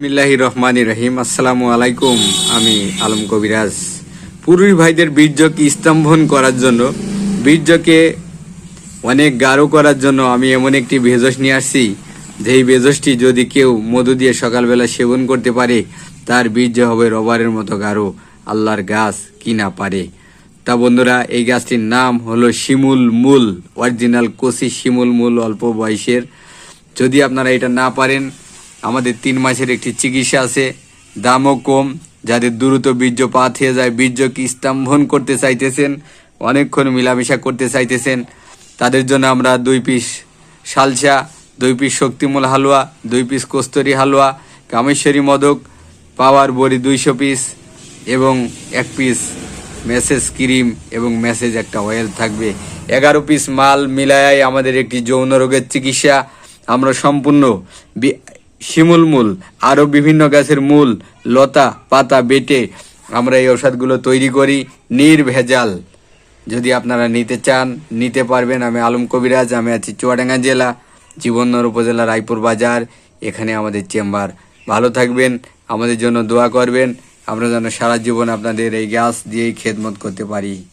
বিসমিল্লাহি রহমানি রহিম। আসসালামু আলাইকুম। আমি আলম কবিরাজ। পুরুষ ভাইদের বীর্যকে স্তম্ভন করার জন্য, বীর্যকে অনেক গাঢ় করার জন্য আমি এমন একটি ভেষজ নিয়ে আসছি, যেই ভেষজটি যদি কেউ মধু দিয়ে সকালবেলা সেবন করতে পারে, তার বীর্য হবে রবারের মতো গাঢ়, আল্লাহর গাছ কি না পারে। তা বন্ধুরা, এই গাছটির নাম হলো শিমুল মূল, অরিজিনাল কষি শিমুল মূল অল্প বয়সের। যদি আপনারা এটা না পারেন আমাদের তিন মাসের একটি চিকিৎসা আছে, দামও কম, যাদের দ্রুত বীর্য পাত হয়ে যায় বীর্যকে স্তম্ভন করতে চাইতেছেন, অনেকক্ষণ মিলামিশা করতে চাইতেছেন, তাদের জন্য আমরা দুই পিস সালসা দুই পিস শক্তিমূল হালুয়া, দুই পিস কস্তরি হালুয়া, কামেশ্বরী মদক, পাওয়ার বড়ি দুইশো পিস এবং এক পিস মেসেজ ক্রিম এবং মেসেজ একটা অয়েল থাকবে। এগারো পিস মাল মিলায় আমাদের একটি যৌন রোগের চিকিৎসা। আমরা সম্পূর্ণ শিমুল মূল আরও বিভিন্ন গাছের মূল, লতা, পাতা বেটে আমরা এই ওষুধগুলো তৈরি করি, নির্ভেজাল। যদি আপনারা নিতে চান, নিতে পারবেন। আমি আলম কবিরাজ, আমি আছি চুয়াডাঙ্গা জেলা, জীবননগর উপজেলা রায়পুর বাজার। এখানে আমাদের চেম্বার। ভালো থাকবেন, আমাদের জন্য দোয়া করবেন। আমরা যেন সারা জীবন আপনাদের এই গ্যাস দিয়েই খেদমত করতে পারি।